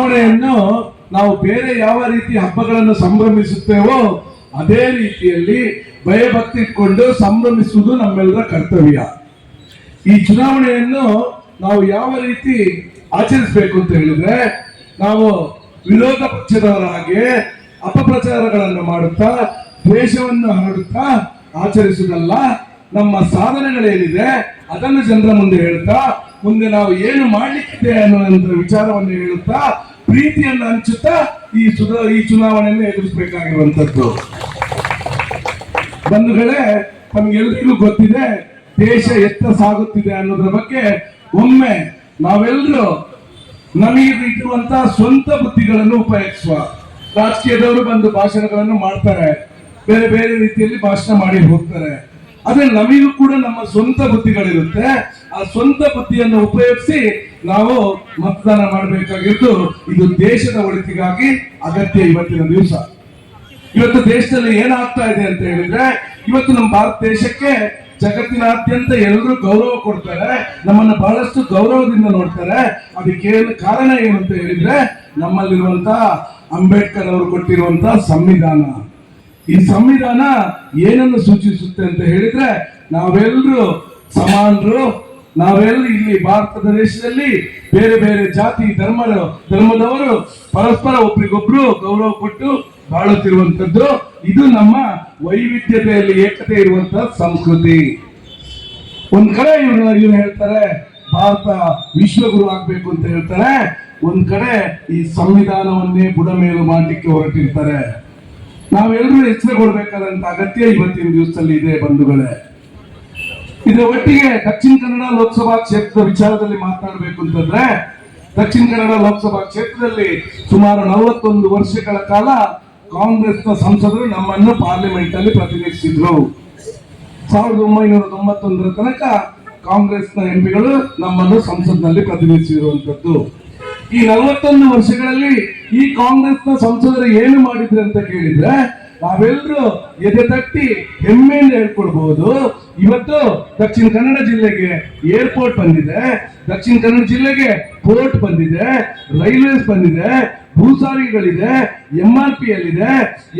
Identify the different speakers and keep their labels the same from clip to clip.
Speaker 1: ಚುನಾವಣೆಯನ್ನು ನಾವು ಬೇರೆ ಯಾವ ರೀತಿ ಹಬ್ಬಗಳನ್ನು ಸಂಭ್ರಮಿಸುತ್ತೇವೋ ಅದೇ ರೀತಿಯಲ್ಲಿ ಭಯಭಕ್ತಿ ಇಟ್ಕೊಂಡು ಸಂಭ್ರಮಿಸುವುದು ನಮ್ಮೆಲ್ಲರ ಕರ್ತವ್ಯ. ಈ ಚುನಾವಣೆಯನ್ನು ನಾವು ಯಾವ ರೀತಿ ಆಚರಿಸಬೇಕು ಅಂತ ಹೇಳಿದ್ರೆ, ನಾವು ವಿರೋಧ ಪಕ್ಷದವರ ಹಾಗೆ ಅಪಪ್ರಚಾರಗಳನ್ನು ಮಾಡುತ್ತಾ, ದ್ವೇಷವನ್ನು ಹರಡುತ್ತಾ ಆಚರಿಸುವುದಲ್ಲ, ನಮ್ಮ ಸಾಧನೆಗಳೇನಿದೆ ಅದನ್ನು ಜನರ ಮುಂದೆ ಹೇಳ್ತಾ, ಮುಂದೆ ನಾವು ಏನು ಮಾಡಲಿಕ್ಕಿದೆ ಅನ್ನುವಂಥ ವಿಚಾರವನ್ನು ಹೇಳುತ್ತಾ ಪ್ರೀತಿಯನ್ನು ಹಂಚುತ್ತಾ ಈ ಸುಧ ಈ ಚುನಾವಣೆಯನ್ನು ಎದುರಿಸಬೇಕಾಗಿರುವಂತದ್ದು ಬಂಧುಗಳೇ, ತಮ್ಗೆಲ್ರಿಗೂ ಗೊತ್ತಿದೆ, ದೇಶ ಎತ್ತ ಸಾಗುತ್ತಿದೆ ಅನ್ನೋದ್ರ ಬಗ್ಗೆ ಒಮ್ಮೆ ನಾವೆಲ್ಲರೂ ನಮಗೆ ಇರುವಂತಹ ಸ್ವಂತ ಬುದ್ಧಿಗಳನ್ನು ಉಪಯೋಗಿಸುವ. ರಾಜಕೀಯದವರು ಬಂದು ಭಾಷಣಗಳನ್ನು ಮಾಡ್ತಾರೆ, ಬೇರೆ ಬೇರೆ ರೀತಿಯಲ್ಲಿ ಭಾಷಣ ಮಾಡಿ ಹೋಗ್ತಾರೆ. ಆದ್ರೆ ನಮಗೂ ಕೂಡ ನಮ್ಮ ಸ್ವಂತ ಬುದ್ಧಿಗಳಿರುತ್ತೆ. ಆ ಸ್ವಂತ ಬುದ್ಧಿಯನ್ನು ಉಪಯೋಗಿಸಿ ನಾವು ಮತದಾನ ಮಾಡಬೇಕಾಗಿದ್ದು ಇದು ದೇಶದ ಒಳಿತಿಗಾಗಿ ಅಗತ್ಯ ಇವತ್ತಿನ ದಿವಸ. ಇವತ್ತು ದೇಶದಲ್ಲಿ ಏನಾಗ್ತಾ ಇದೆ ಅಂತ ಹೇಳಿದ್ರೆ, ಇವತ್ತು ನಮ್ಮ ಭಾರತ ದೇಶಕ್ಕೆ ಜಗತ್ತಿನಾದ್ಯಂತ ಎಲ್ಲರೂ ಗೌರವ ಕೊಡ್ತಾರೆ ನಮ್ಮನ್ನ ಬಹಳಷ್ಟು ಗೌರವದಿಂದ ನೋಡ್ತಾರೆ. ಅದಕ್ಕೆ ಕಾರಣ ಏನು ಅಂತ ಹೇಳಿದ್ರೆ ನಮ್ಮಲ್ಲಿರುವಂತ ಅಂಬೇಡ್ಕರ್ ಅವರು ಕೊಟ್ಟಿರುವಂತಹ ಸಂವಿಧಾನ. ಈ ಸಂವಿಧಾನ ಏನನ್ನು ಸೂಚಿಸುತ್ತೆ ಅಂತ ಹೇಳಿದ್ರೆ ನಾವೆಲ್ಲರೂ ಸಮಾನರು ನಾವೆಲ್ಲ ಇಲ್ಲಿ ಭಾರತ ದೇಶದಲ್ಲಿ ಬೇರೆ ಬೇರೆ ಜಾತಿ ಧರ್ಮ ಧರ್ಮದವರು ಪರಸ್ಪರ ಒಬ್ರಿಗೊಬ್ರು ಗೌರವ ಕೊಟ್ಟು ಬಾಳುತ್ತಿರುವಂತದ್ದು ಇದು ನಮ್ಮ ವೈವಿಧ್ಯತೆಯಲ್ಲಿ ಏಕತೆ ಇರುವಂತಹ ಸಂಸ್ಕೃತಿ. ಒಂದ್ ಕಡೆ ಇವ್ರನ್ನ ಇವ್ರು ಹೇಳ್ತಾರೆ, ಭಾರತ ವಿಶ್ವಗುರು ಆಗ್ಬೇಕು ಅಂತ ಹೇಳ್ತಾರೆ. ಒಂದ್ ಕಡೆ ಈ ಸಂವಿಧಾನವನ್ನೇ ಬುಡಮೇಲು ಮಾಡಲಿಕ್ಕೆ ಹೊರಟಿರ್ತಾರೆ. ನಾವೆಲ್ಲರೂ ಎಚ್ಚರ ಕೊಡ್ಬೇಕಾದಂತ ಅಗತ್ಯ ಇವತ್ತಿನ ದಿವಸದಲ್ಲಿ ಇದೆ ಬಂಧುಗಳೇ. ಇದರ ಒಟ್ಟಿಗೆ ದಕ್ಷಿಣ ಕನ್ನಡ ಲೋಕಸಭಾ ಕ್ಷೇತ್ರದ ವಿಚಾರದಲ್ಲಿ ಮಾತನಾಡಬೇಕು ಅಂತಂದ್ರೆ, ದಕ್ಷಿಣ ಕನ್ನಡ ಲೋಕಸಭಾ ಕ್ಷೇತ್ರದಲ್ಲಿ ಸುಮಾರು ನಲವತ್ತೊಂದು ವರ್ಷಗಳ ಕಾಲ ಕಾಂಗ್ರೆಸ್ನ ಸಂಸದರು ನಮ್ಮನ್ನು ಪಾರ್ಲಿಮೆಂಟ್ ಅಲ್ಲಿ ಪ್ರತಿನಿಧಿಸಿದ್ರು. ಸಾವಿರದ ಒಂಬೈನೂರ ತೊಂಬತ್ತೊಂದರ ತನಕ ಕಾಂಗ್ರೆಸ್ನ ಎಂಪಿಗಳು ನಮ್ಮನ್ನು ಸಂಸತ್ನಲ್ಲಿ ಪ್ರತಿನಿಧಿಸಿರುವಂತದ್ದು ಈ ನಲವತ್ತೊಂದು ವರ್ಷಗಳಲ್ಲಿ ಈ ಕಾಂಗ್ರೆಸ್ನ ಸಂಸದರು ಏನು ಮಾಡಿದ್ರು ಅಂತ ಕೇಳಿದ್ರೆ ನಾವೆಲ್ಲರೂ ಎದೆ ತಟ್ಟಿ ಹೆಮ್ಮೆಯಿಂದ ಹೇಳ್ಕೊಳ್ಬಹುದು. ಇವತ್ತು ದಕ್ಷಿಣ ಕನ್ನಡ ಜಿಲ್ಲೆಗೆ ಏರ್ಪೋರ್ಟ್ ಬಂದಿದೆ. ದಕ್ಷಿಣ ಕನ್ನಡ ಜಿಲ್ಲೆಗೆ ಪೋರ್ಟ್ ಬಂದಿದೆ. ರೈಲ್ವೇಸ್ ಬಂದಿದೆ. ಭೂ ಸಾರಿಗೆಗಳಿದೆ ಎಂ ಆರ್ ಪಿ ಎಲ್ ಇದೆ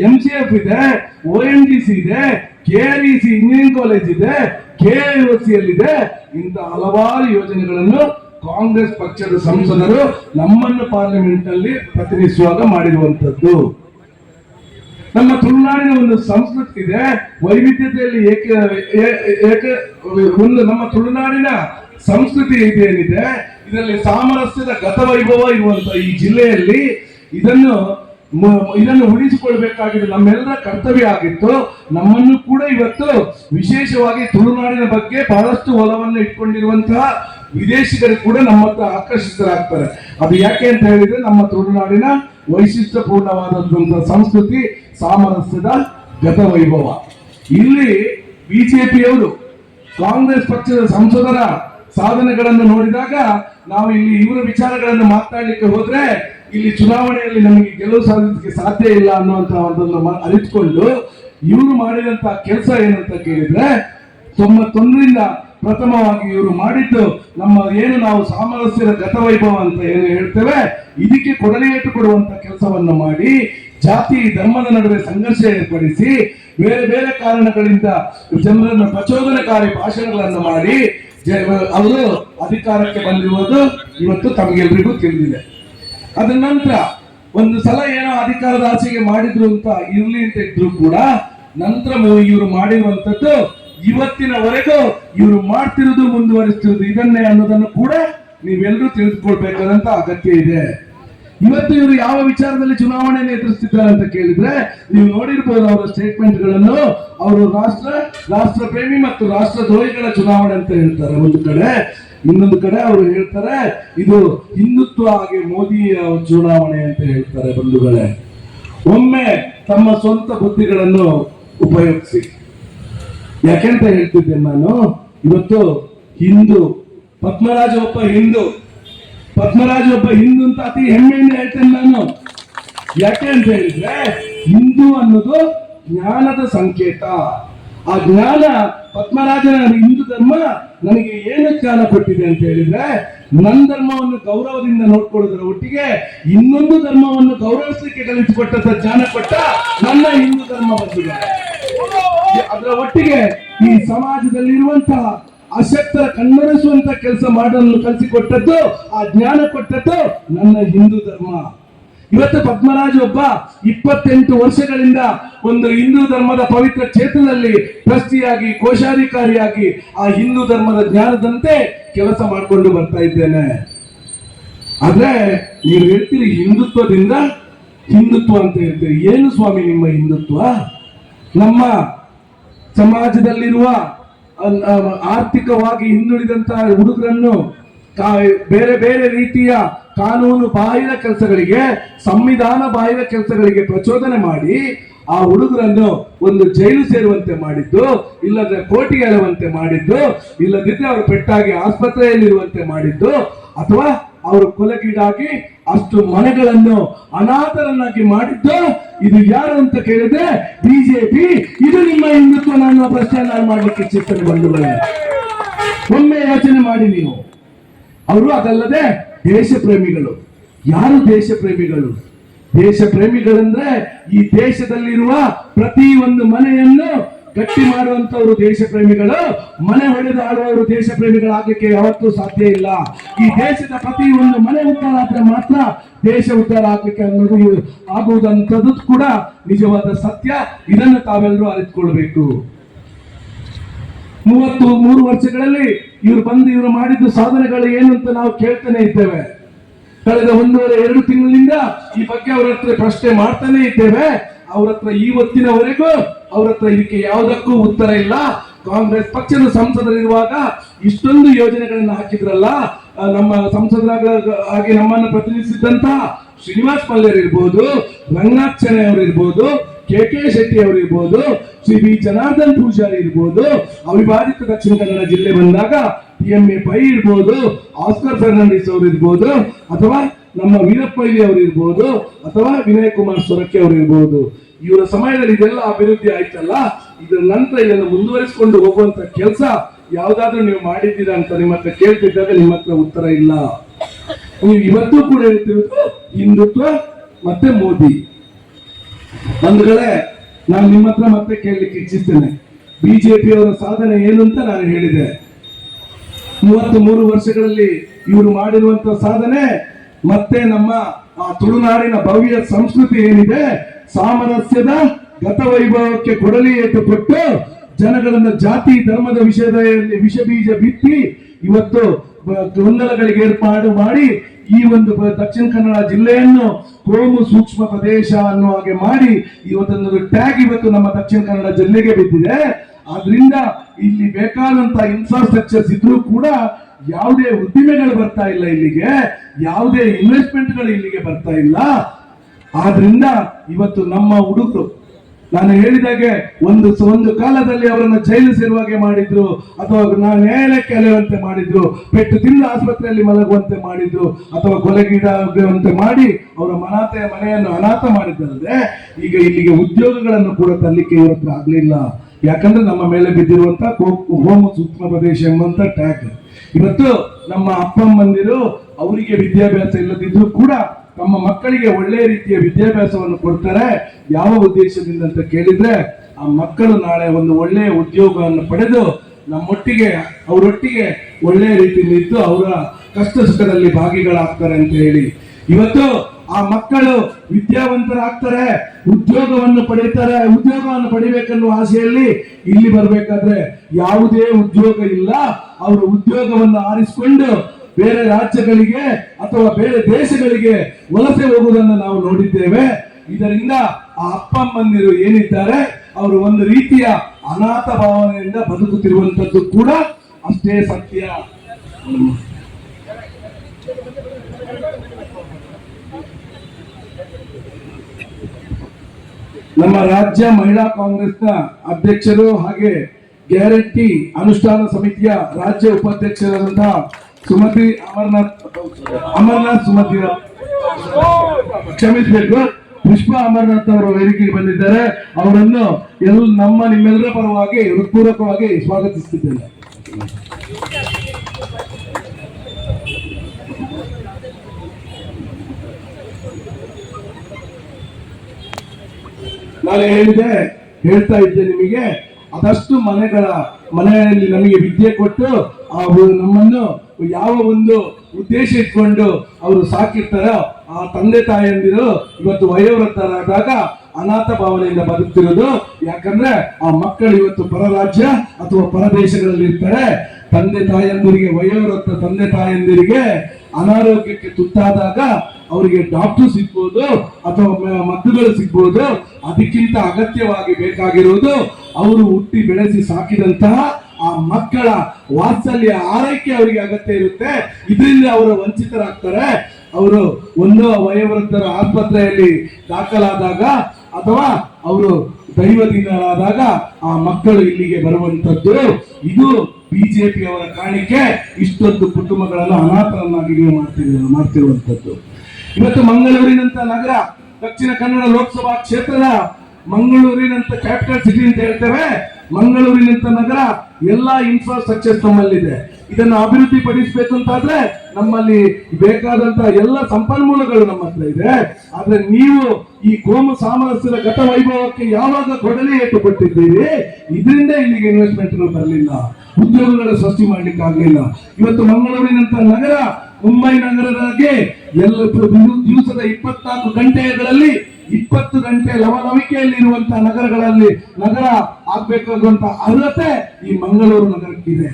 Speaker 1: ಎಂ ಸಿ ಎಫ್ ಇದೆ. ಒ ಎನ್ ಜಿ ಸಿ ಇದೆ. K R E C engineering college ಇದೆ. ಕೆ ಇದೆ ಇಂಥ ಹಲವಾರು ಯೋಜನೆಗಳನ್ನು ಕಾಂಗ್ರೆಸ್ ಪಕ್ಷದ ಸಂಸದರು ನಮ್ಮನ್ನು ಪಾರ್ಲಿಮೆಂಟ್ ಅಲ್ಲಿ ಪ್ರತಿನಿಧಿಸುವಾಗ ಮಾಡಿರುವಂತದ್ದು ನಮ್ಮ ತುಳುನಾಡಿನ ಒಂದು ಸಂಸ್ಕೃತಿ ಇದೆ ವೈವಿಧ್ಯತೆಯಲ್ಲಿ ಏಕೆ ಏಕ, ಒಂದು ನಮ್ಮ ತುಳುನಾಡಿನ ಸಂಸ್ಕೃತಿ ಇದೇನಿದೆ. ಇದರಲ್ಲಿ ಸಾಮರಸ್ಯದ ಗತವೈಭವ ಇರುವಂತ ಈ ಜಿಲ್ಲೆಯಲ್ಲಿ ಇದನ್ನು ಇದನ್ನು ಉಳಿಸಿಕೊಳ್ಬೇಕಾಗಿದ್ದು ನಮ್ಮೆಲ್ಲರ ಕರ್ತವ್ಯ ಆಗಿತ್ತು. ನಮ್ಮನ್ನು ಕೂಡ ಇವತ್ತು ವಿಶೇಷವಾಗಿ ತುಳುನಾಡಿನ ಬಗ್ಗೆ ಬಹಳಷ್ಟು ಒಲವನ್ನು ಇಟ್ಕೊಂಡಿರುವಂತಹ ವಿದೇಶಿಗರು ಕೂಡ ನಮ್ಮ ಆಕರ್ಷಿತರಾಗ್ತಾರೆ. ಅದು ಯಾಕೆ ಅಂತ ಹೇಳಿದ್ರೆ, ನಮ್ಮ ತುಳುನಾಡಿನ ವೈಶಿಷ್ಟ್ಯಪೂರ್ಣವಾದಂತಹ ಸಂಸ್ಕೃತಿ, ಸಾಮರಸ್ಯದ ಗತವೈಭವ. ಇಲ್ಲಿ ಬಿಜೆಪಿಯವರು ಕಾಂಗ್ರೆಸ್ ಪಕ್ಷದ ಸಂಸದರ ಸಾಧನೆಗಳನ್ನು ನೋಡಿದಾಗ ನಾವು ಇಲ್ಲಿ ಇವರ ವಿಚಾರಗಳನ್ನು ಮಾತನಾಡಲಿಕ್ಕೆ ಹೋದ್ರೆ ಇಲ್ಲಿ ಚುನಾವಣೆಯಲ್ಲಿ ನಮಗೆ ಗೆಲುವು ಸಾಧಿಸಲಿಕ್ಕೆ ಸಾಧ್ಯ ಇಲ್ಲ ಅನ್ನುವಂತ ಒಂದನ್ನು ಅರಿತುಕೊಂಡು ಇವರು ಮಾಡಿದಂತ ಕೆಲಸ ಏನಂತ ಕೇಳಿದ್ರೆ, ತೊಂಬತ್ತೊಂದರಿಂದ ಪ್ರಥಮವಾಗಿ ಇವರು ಮಾಡಿದ್ದು ನಮ್ಮ ಏನು ನಾವು ಸಾಮರಸ್ಯದ ಗತವೈಭವ ಅಂತ ಏನು ಹೇಳ್ತೇವೆ. ಇದಕ್ಕೆ ಕೊಡಲಿಯೇಟು ಕೊಡುವಂತ ಕೆಲಸವನ್ನು ಮಾಡಿ ಜಾತಿ ಧರ್ಮದ ನಡುವೆ ಸಂಘರ್ಷ ಏರ್ಪಡಿಸಿ ಬೇರೆ ಬೇರೆ ಕಾರಣಗಳಿಂದ ಜನರನ್ನು ಪ್ರಚೋದನಕಾರಿ ಭಾಷಣಗಳನ್ನು ಮಾಡಿ ಅವರು ಅಧಿಕಾರಕ್ಕೆ ಬಂದಿರುವುದು ಇವತ್ತು ತಮಗೆಲ್ರಿಗೂ ತಿಳಿದಿದೆ. ಅದ ನಂತರ ಒಂದು ಸಲ ಏನೋ ಅಧಿಕಾರದ ಆಸೆಗೆ ಮಾಡಿದ್ರು ಅಂತ ಇರ್ಲಿ ಅಂತ ಇದ್ರು ಕೂಡ ನಂತರ ಇವರು ಮಾಡಿರುವಂತದ್ದು ಇವತ್ತಿನವರೆಗೂ ಇವರು ಮಾಡ್ತಿರೋದು ಮುಂದುವರಿಸ್ತಿರೋದು ಇದನ್ನೇ ಅನ್ನೋದನ್ನು ಕೂಡ ನೀವೆಲ್ಲರೂ ತಿಳಿದುಕೊಳ್ಬೇಕಾದಂತ ಅಗತ್ಯ ಇದೆ. ಇವತ್ತು ಇವರು ಯಾವ ವಿಚಾರದಲ್ಲಿ ಚುನಾವಣೆಯನ್ನು ಎದುರಿಸ್ತಿದ್ದಾರೆ ಅಂತ ಕೇಳಿದ್ರೆ, ನೀವು ನೋಡಿರ್ಬೋದು ಅವರ ಸ್ಟೇಟ್ಮೆಂಟ್ಗಳನ್ನು ಅವರು ರಾಷ್ಟ್ರ ರಾಷ್ಟ್ರ ಪ್ರೇಮಿ ಮತ್ತು ರಾಷ್ಟ್ರ ದ್ರೋಹಿಗಳ ಚುನಾವಣೆ ಅಂತ ಹೇಳ್ತಾರೆ. ಒಂದು ಕಡೆ, ಇನ್ನೊಂದು ಕಡೆ ಅವರು ಹೇಳ್ತಾರೆ, ಇದು ಹಿಂದುತ್ವ ಹಾಗೆ ಮೋದಿ ಚುನಾವಣೆ ಅಂತ ಹೇಳ್ತಾರೆ ಬಂಧುಗಳೇ. ಒಮ್ಮೆ ತಮ್ಮ ಸ್ವಂತ ಬುದ್ಧಿಗಳನ್ನು ಉಪಯೋಗಿಸಿ. ಯಾಕೆಂತ ಹೇಳ್ತಿದ್ದೆ ನಾನು? ಇವತ್ತು ಹಿಂದೂ, ಪದ್ಮರಾಜ ಒಬ್ಬ ಹಿಂದೂ, ಪದ್ಮರಾಜ ಒಬ್ಬ ಹಿಂದೂ ಅಂತ ಅತಿ ಹೆಮ್ಮೆಯಿಂದ ಹೇಳ್ತೇನೆ ನಾನು. ಯಾಕೆ ಅಂತ ಹೇಳಿದ್ರೆ, ಹಿಂದೂ ಅನ್ನೋದು ಜ್ಞಾನದ ಸಂಕೇತ. ಆ ಜ್ಞಾನ ಪದ್ಮರಾಜನ ಹಿಂದೂ ಧರ್ಮ ನನಗೆ ಏನು ಜ್ಞಾನ ಕೊಟ್ಟಿದೆ ಅಂತ ಹೇಳಿದ್ರೆ ನನ್ನ ಧರ್ಮವನ್ನು ಗೌರವದಿಂದ ನೋಡ್ಕೊಳ್ಳೋದ್ರ ಒಟ್ಟಿಗೆ ಇನ್ನೊಂದು ಧರ್ಮವನ್ನು ಗೌರವಿಸಲಿಕ್ಕೆ ಕಲಿಸಿಕೊಟ್ಟಂತ ಜ್ಞಾನ ಕೊಟ್ಟ ನನ್ನ ಹಿಂದೂ ಧರ್ಮ ಬಂದಿದೆ. ಅದರ ಒಟ್ಟಿಗೆ ಈ ಸಮಾಜದಲ್ಲಿರುವಂತಹ ಅಶಕ್ತರ ಕಣ್ಣೊರೆಸುವಂತ ಕೆಲಸ ಮಾಡಲು ಕಲಿಸಿಕೊಟ್ಟದ್ದು, ಆ ಜ್ಞಾನ ಕೊಟ್ಟದ್ದು ನನ್ನ ಹಿಂದೂ ಧರ್ಮ. ಇವತ್ತು ಪದ್ಮರಾಜ್ ಒಬ್ಬ ಇಪ್ಪತ್ತೆಂಟು ವರ್ಷಗಳಿಂದ ಒಂದು ಹಿಂದೂ ಧರ್ಮದ ಪವಿತ್ರ ಕ್ಷೇತ್ರದಲ್ಲಿ ಟ್ರಸ್ಟಿಯಾಗಿ, ಕೋಶಾಧಿಕಾರಿಯಾಗಿ ಆ ಹಿಂದೂ ಧರ್ಮದ ಜ್ಞಾನದಂತೆ ಕೆಲಸ ಮಾಡಿಕೊಂಡು ಬರ್ತಾ ಇದ್ದೇನೆ. ಆದ್ರೆ ನೀವು ಹೇಳ್ತೀರಿ ಹಿಂದುತ್ವದಿಂದ ಹಿಂದುತ್ವ ಅಂತ ಹೇಳ್ತೀರಿ. ಏನು ಸ್ವಾಮಿ ನಿಮ್ಮ ಹಿಂದುತ್ವ? ನಮ್ಮ ಸಮಾಜದಲ್ಲಿರುವ ಆರ್ಥಿಕವಾಗಿ ಹಿಂದುಳಿದಂತಹ ಹುಡುಗರನ್ನು ಬೇರೆ ಬೇರೆ ರೀತಿಯ ಕಾನೂನು ಬಾಹಿರ ಕೆಲಸಗಳಿಗೆ, ಸಂವಿಧಾನ ಬಾಹಿರ ಕೆಲಸಗಳಿಗೆ ಪ್ರಚೋದನೆ ಮಾಡಿ, ಆ ಹುಡುಗರನ್ನು ಒಂದು ಜೈಲು ಸೇರುವಂತೆ ಮಾಡಿದ್ದು, ಇಲ್ಲದ್ರೆ ಕೋರ್ಟಿಗೆ ಹೇಳುವಂತೆ ಮಾಡಿದ್ದು, ಇಲ್ಲದಿದ್ರೆ ಅವರು ಪೆಟ್ಟಾಗಿ ಆಸ್ಪತ್ರೆಯಲ್ಲಿರುವಂತೆ ಮಾಡಿದ್ದು, ಅಥವಾ ಅವರು ಕೊಲೆಗೀಡಾಗಿ ಅಷ್ಟು ಮನೆಗಳನ್ನು ಅನಾಥರನ್ನಾಗಿ ಮಾಡಿದ್ದು. ಇದು ಯಾರು ಅಂತ ಕೇಳಿದ್ರೆ ಬಿಜೆಪಿ ಇದು ನಿಮ್ಮ ಹಿಂದುತ್ವ, ನಾನು ಪ್ರಶ್ನೆ ನಾನು ಮಾಡ್ಲಿಕ್ಕೆ ಚಿತ್ರ ಬಂಧುಗಳೇ. ಒಮ್ಮೆ ಯೋಚನೆ ಮಾಡಿ ನೀವು. ಅವರು ಅದಲ್ಲದೆ ದೇಶ ಪ್ರೇಮಿಗಳು ಯಾರು ದೇಶ ಪ್ರೇಮಿಗಳು ದೇಶ ಪ್ರೇಮಿಗಳಂದ್ರೆ ಈ ದೇಶದಲ್ಲಿರುವ ಪ್ರತಿ ಒಂದು ಮನೆಯನ್ನು ಗಟ್ಟಿ ಮಾಡುವಂತವರು ದೇಶ ಪ್ರೇಮಿಗಳು, ಮನೆ ಹೊಡೆದು ಆಡುವವರು ದೇಶ ಪ್ರೇಮಿಗಳಾಗಲಿಕ್ಕೆ ಯಾವತ್ತೂ ಸಾಧ್ಯ ಇಲ್ಲ. ಈ ದೇಶದ ಪ್ರತಿ ಒಂದು ಮನೆ ಉದ್ಧಾರ ಆದ್ರೆ ಮಾತ್ರ ದೇಶ ಉದ್ಧಾರ ಆಗ್ಲಿಕ್ಕೆ ಅನ್ನೋದು ಆಗುವುದಂತದ್ದು ಕೂಡ ನಿಜವಾದ ಸತ್ಯ. ಇದನ್ನು ತಾವೆಲ್ಲರೂ ಅರಿತುಕೊಳ್ಬೇಕು. ಮೂವತ್ತು ಮೂರು ವರ್ಷಗಳಲ್ಲಿ ಇವರು ಬಂದು ಇವರು ಮಾಡಿದ್ದು ಸಾಧನೆಗಳು ಏನು ಅಂತ ನಾವು ಕೇಳ್ತಾನೆ ಇದ್ದೇವೆ. ಕಳೆದ ಒಂದೂವರೆ ಎರಡು ತಿಂಗಳಿನಿಂದ ಈ ಬಗ್ಗೆ ಅವರ ಹತ್ರ ಪ್ರಶ್ನೆ ಮಾಡ್ತಾನೆ ಇದ್ದೇವೆ. ಅವ್ರ ಹತ್ರ ಇವತ್ತಿನವರೆಗೂ ಅವ್ರ ಹತ್ರ ಇದಕ್ಕೆ ಯಾವುದಕ್ಕೂ ಉತ್ತರ ಇಲ್ಲ. ಕಾಂಗ್ರೆಸ್ ಪಕ್ಷದ ಸಂಸದರಿರುವಾಗ ಇಷ್ಟೊಂದು ಯೋಜನೆಗಳನ್ನ ಹಾಕಿದ್ರಲ್ಲ ನಮ್ಮ ಸಂಸದರಾಗ ಆಗಿ ನಮ್ಮನ್ನು ಪ್ರತಿನಿಧಿಸಿದಂತ ಶ್ರೀನಿವಾಸ್ ಪಲ್ಯರ್ ಇರ್ಬೋದು, ರಂಗನಾಥ್ ಅವರು ಇರ್ಬೋದು, ಕೆ ಕೆ ಶೆಟ್ಟಿ ಅವರು ಇರ್ಬೋದು, ಶ್ರೀ ಬಿ ಜನಾರ್ದನ್ ಪೂಜಾರಿ ಇರ್ಬೋದು, ಅವಿಭಾಜಿತ ದಕ್ಷಿಣ ಕನ್ನಡ ಜಿಲ್ಲೆ ಬಂದಾಗ ಟಿ ಎಂ ಎ ಪೈ ಇರ್ಬೋದು, ಆಸ್ಕರ್ ಫರ್ನಾಂಡಿಸ್ ಅವರು ಇರ್ಬೋದು, ಅಥವಾ ನಮ್ಮ ವೀರಪ್ಪಯ್ಯ ಅವರು ಇರ್ಬೋದು ಅಥವಾ ವಿನಯ್ ಕುಮಾರ್ ಸೊರಕೆ ಅವರು ಇರ್ಬೋದು. ಇವರ ಸಮಯದಲ್ಲಿ ಇದೆಲ್ಲ ಅಭಿವೃದ್ಧಿ ಆಯ್ತಲ್ಲ? ಇದರ ನಂತರ ಇದನ್ನು ಮುಂದುವರಿಸಿಕೊಂಡು ಹೋಗುವಂತ ಕೆಲಸ ಯಾವ್ದಾದ್ರೂ ನೀವು ಮಾಡಿದ್ದೀರಾ ಅಂತ ನಿಮ್ಮ ಹತ್ರ ಕೇಳ್ತಿದ್ದಾಗ ನಿಮ್ಮ ಹತ್ರ ಉತ್ತರ ಇಲ್ಲ. ನೀವು ಇವತ್ತು ಕೂಡ ಹೇಳ್ತಿರೋದು ಹಿಂದುತ್ವ ಮತ್ತೆ ಮೋದಿ. ಬಂಧುಗಳೇ, ನಾನು ನಿಮ್ಮ ಹತ್ರ ಮತ್ತೆ ಕೇಳಲಿಕ್ಕೆ ಇಚ್ಛಿಸ್ತೇನೆ. ಬಿಜೆಪಿ ಅವರ ಸಾಧನೆ ಏನು ಅಂತ ನಾನು ಹೇಳಿದೆ. ಮೂವತ್ತು ಮೂರು ವರ್ಷಗಳಲ್ಲಿ ಇವರು ಮಾಡಿರುವಂತ ಸಾಧನೆ ಮತ್ತೆ ನಮ್ಮ, ಆ, ತುಳುನಾಡಿನ ಭವ್ಯ ಸಂಸ್ಕೃತಿ ಏನಿದೆ, ಸಾಮರಸ್ಯದ ಗತವೈಭವಕ್ಕೆ ಕೊಡಲಿ ಎತ್ತು ಕೊಟ್ಟು ಜನಗಳನ್ನ ಜಾತಿ, ಧರ್ಮದ ವಿಷಯದಲ್ಲಿ ವಿಷ ಬೀಜ ಬಿತ್ತಿ ಇವತ್ತು ಗೊಂದಲಗಳಿಗೆ ಏರ್ಪಾಡು ಮಾಡಿ ಈ ಒಂದು ದಕ್ಷಿಣ ಕನ್ನಡ ಜಿಲ್ಲೆಯನ್ನು ಕೋಮು ಸೂಕ್ಷ್ಮ ಪ್ರದೇಶ ಅನ್ನೋ ಹಾಗೆ ಮಾಡಿ ಇವತ್ತೊಂದು ಟ್ಯಾಗ್ ಇವತ್ತು ನಮ್ಮ ದಕ್ಷಿಣ ಕನ್ನಡ ಜಿಲ್ಲೆಗೆ ಬಿದ್ದಿದೆ. ಆದ್ರಿಂದ ಇಲ್ಲಿ ಬೇಕಾದಂತ ಇನ್ಫ್ರಾಸ್ಟ್ರಕ್ಚರ್ಸ್ ಇದ್ರೂ ಕೂಡ ಯಾವುದೇ ಉದ್ದಿಮೆಗಳು ಬರ್ತಾ ಇಲ್ಲ ಇಲ್ಲಿಗೆ, ಯಾವುದೇ ಇನ್ವೆಸ್ಟ್ಮೆಂಟ್ಗಳು ಇಲ್ಲಿಗೆ ಬರ್ತಾ ಇಲ್ಲ. ಆದ್ರಿಂದ ಇವತ್ತು ನಮ್ಮ ಹುಡುಕು ನಾನು ಹೇಳಿದಾಗೆ ಒಂದು ಒಂದು ಕಾಲದಲ್ಲಿ ಅವರನ್ನು ಜೈಲು ಸೇರುವಾಗೆ ಮಾಡಿದ್ರು, ಅಥವಾ ನ್ಯಾಯಾಲಯಕ್ಕೆ ಅಲೆಯುವಂತೆ ಮಾಡಿದ್ರು, ಪೆಟ್ಟು ತಿಂದು ಆಸ್ಪತ್ರೆಯಲ್ಲಿ ಮಲಗುವಂತೆ ಮಾಡಿದ್ರು, ಅಥವಾ ಕೊಲೆಗೀಡಾಗುವಂತೆ ಮಾಡಿ ಅವರ ಮನಾತೆಯ ಮನೆಯನ್ನು ಅನಾಥ ಮಾಡಿದ್ದಲ್ಲದೆ, ಈಗ ಇಲ್ಲಿಗೆ ಉದ್ಯೋಗಗಳನ್ನು ಕೂಡ ತರಲಿಕ್ಕೆ ಇವತ್ತು ಆಗಲಿಲ್ಲ. ಯಾಕಂದ್ರೆ ನಮ್ಮ ಮೇಲೆ ಬಿದ್ದಿರುವಂತ ಹೋಮ್ ಸೂಕ್ಷ್ಮ ಪ್ರದೇಶ ಎಂಬಂತ ಟ್ಯಾಗ್. ಇವತ್ತು ನಮ್ಮ ಅಪ್ಪಮ್ಮಂದಿರು ಅವರಿಗೆ ವಿದ್ಯಾಭ್ಯಾಸ ಇಲ್ಲದಿದ್ರು ಕೂಡ ತಮ್ಮ ಮಕ್ಕಳಿಗೆ ಒಳ್ಳೆಯ ರೀತಿಯ ವಿದ್ಯಾಭ್ಯಾಸವನ್ನು ಕೊಡ್ತಾರೆ. ಯಾವ ಉದ್ದೇಶದಿಂದ ಅಂತ ಕೇಳಿದ್ರೆ, ಆ ಮಕ್ಕಳು ನಾಳೆ ಒಂದು ಒಳ್ಳೆಯ ಉದ್ಯೋಗವನ್ನು ಪಡೆದು ನಮ್ಮೊಟ್ಟಿಗೆ, ಅವರೊಟ್ಟಿಗೆ ಒಳ್ಳೆಯ ರೀತಿಯಲ್ಲಿ ಇದ್ದು ಅವರ ಕಷ್ಟ ಸುಖದಲ್ಲಿ ಭಾಗಿಗಳಾಗ್ತಾರೆ ಅಂತ ಹೇಳಿ. ಇವತ್ತು ಆ ಮಕ್ಕಳು ವಿದ್ಯಾವಂತರಾಗ್ತಾರೆ, ಉದ್ಯೋಗವನ್ನು ಪಡೀತಾರೆ, ಉದ್ಯೋಗವನ್ನು ಪಡಿಬೇಕನ್ನುವ ಆಸೆಯಲ್ಲಿ ಇಲ್ಲಿ ಬರಬೇಕಾದ್ರೆ ಯಾವುದೇ ಉದ್ಯೋಗ ಇಲ್ಲ. ಅವರು ಉದ್ಯೋಗವನ್ನು ಆರಿಸಿಕೊಂಡು ಬೇರೆ ರಾಜ್ಯಗಳಿಗೆ ಅಥವಾ ಬೇರೆ ದೇಶಗಳಿಗೆ ವಲಸೆ ಹೋಗುವುದನ್ನು ನಾವು ನೋಡಿದ್ದೇವೆ. ಇದರಿಂದ ಆ ಅಪ್ಪಮ್ಮಂದಿರು ಏನಿದ್ದಾರೆ, ಅವರು ಒಂದು ರೀತಿಯ ಅನಾಥ ಭಾವನೆಯಿಂದ ಬದುಕುತ್ತಿರುವಂತದ್ದು ಕೂಡ ಅಷ್ಟೇ ಸತ್ಯ. ನಮ್ಮ ರಾಜ್ಯ ಮಹಿಳಾ ಕಾಂಗ್ರೆಸ್ನ ಅಧ್ಯಕ್ಷರು ಹಾಗೆ ಗ್ಯಾರಂಟಿ ಅನುಷ್ಠಾನ ಸಮಿತಿಯ ರಾಜ್ಯ ಉಪಾಧ್ಯಕ್ಷರಾದಂತಹ ಸುಮತಿ ಅಮರನಾಥ್ ಅಮರ್ನಾಥ್ ಸುಮತಿ ಕ್ಷಮಿಸಬೇಕು. ಪುಷ್ಪ ಅಮರನಾಥ್ ಅವರು ವೇದಿಕೆಗೆ ಬಂದಿದ್ದಾರೆ. ಅವರನ್ನು ಎಲ್ಲ ನಮ್ಮ ನಿಮ್ಮೆಲ್ಲರ ಪರವಾಗಿ ಹೃತ್ಪೂರ್ವಕವಾಗಿ ಸ್ವಾಗತಿಸುತ್ತಿದ್ದೇನೆ ನಾನು ಹೇಳಿದೆ, ಹೇಳ್ತಾ ಇದ್ದೆ ನಿಮಗೆ ಅದಷ್ಟು ಮನೆಗಳ, ಮನೆಯಲ್ಲಿ ನಮಗೆ ವಿದ್ಯೆ ಕೊಟ್ಟು ಅವರು ನಮ್ಮನ್ನು ಯಾವ ಒಂದು ಉದ್ದೇಶ ಇಟ್ಕೊಂಡು ಅವರು ಸಾಕಿರ್ತಾರೋ ಆ ತಂದೆ ತಾಯಿಯಂದಿರು ಇವತ್ತು ವಯೋವೃತ್ತರಾದಾಗ ಅನಾಥ ಭಾವನೆಯಿಂದ ಬದುಕ್ತಿರೋದು. ಯಾಕಂದ್ರೆ ಆ ಮಕ್ಕಳು ಇವತ್ತು ಪರ ರಾಜ್ಯ ಅಥವಾ ಪರದೇಶಗಳಲ್ಲಿ ಇರ್ತಾರೆ. ತಂದೆ ತಾಯಿಯಂದಿರಿಗೆ ವಯೋವೃತ್ತ ತಂದೆ ತಾಯಿಯಂದಿರಿಗೆ ಅನಾರೋಗ್ಯಕ್ಕೆ ತುತ್ತಾದಾಗ ಅವರಿಗೆ ಡಾಕ್ಟರ್ ಸಿಗ್ಬೋದು ಅಥವಾ ಮದ್ದುಗಳು ಸಿಗ್ಬೋದು, ಅದಕ್ಕಿಂತ ಅಗತ್ಯವಾಗಿ ಬೇಕಾಗಿರುವುದು ಅವರು ಹುಟ್ಟಿ ಬೆಳೆಸಿ ಸಾಕಿದಂತಹ ಆ ಮಕ್ಕಳ ವಾತ್ಸಲ್ಯ, ಆರೈಕೆ ಅವರಿಗೆ ಅಗತ್ಯ ಇರುತ್ತೆ. ಇದರಿಂದ ಅವರು ವಂಚಿತರಾಗ್ತಾರೆ. ಅವರು ಒಂದು ವಯೋವೃದ್ಧರ ಆಸ್ಪತ್ರೆಯಲ್ಲಿ ದಾಖಲಾದಾಗ ಅಥವಾ ಅವರು ದೈವದಿನರಾದಾಗ ಆ ಮಕ್ಕಳು ಇಲ್ಲಿಗೆ ಬರುವಂತದ್ದು ಇದು ಬಿಜೆಪಿ ಅವರ ಕಾಣಿಕೆ. ಇಷ್ಟೊಂದು ಕುಟುಂಬಗಳನ್ನು ಅನಾಥರನ್ನಾಗಿ ಮಾಡ್ತಿರುವ ಮಾಡ್ತಿರುವಂತದ್ದು ಇವತ್ತು ಮಂಗಳೂರಿನಂತ ನಗರ, ದಕ್ಷಿಣ ಕನ್ನಡ ಲೋಕಸಭಾ ಕ್ಷೇತ್ರದ ಮಂಗಳೂರಿನಂತ ಕ್ಯಾಪಿಟಲ್ ಸಿಟಿ ಅಂತ ಹೇಳ್ತೇವೆ. ಮಂಗಳೂರಿನಂತ ನಗರ ಎಲ್ಲಾ ಇನ್ಫ್ರಾಸ್ಟ್ರಕ್ಚರ್ ನಮ್ಮಲ್ಲಿದೆ. ಇದನ್ನು ಅಭಿವೃದ್ಧಿ ಪಡಿಸಬೇಕು ಅಂತಾದ್ರೆ ನಮ್ಮಲ್ಲಿ ಬೇಕಾದಂತ ಎಲ್ಲ ಸಂಪನ್ಮೂಲಗಳು ನಮ್ಮ ಹತ್ರ ಇದೆ. ಆದ್ರೆ ನೀವು ಈ ಕೋಮು ಸಾಮರಸ್ಯದ ಗತ ವೈಭವಕ್ಕೆ ಯಾವಾಗ ಕೊಡಲಿ ಏಟು ಕೊಟ್ಟಿದ್ದೀರಿ ಇದರಿಂದ ಇಲ್ಲಿಗೆ ಇನ್ವೆಸ್ಟ್ಮೆಂಟ್ ಬರಲಿಲ್ಲ. ಉದ್ಯೋಗಗಳ ಸೃಷ್ಟಿ ಮಾಡ್ಲಿಕ್ಕೆ ಆಗಲಿಲ್ಲ ಇವತ್ತು ಮಂಗಳೂರಿನಂತ ನಗರ, ಮುಂಬೈ ನಗರದಾಗೆ ಎಲ್ಲ ದಿವ- ದಿವಸದ ಇಪ್ಪತ್ನಾಲ್ಕು ಗಂಟೆಗಳಲ್ಲಿ ಇಪ್ಪತ್ತು ಗಂಟೆ ಲವಲವಿಕೆಯಲ್ಲಿ ಇರುವಂತಹ ನಗರಗಳಲ್ಲಿ ನಗರ ಆಗ್ಬೇಕಾಗುವಂತಹ ಅರ್ಹತೆ ಈ ಮಂಗಳೂರು ನಗರಕ್ಕಿದೆ.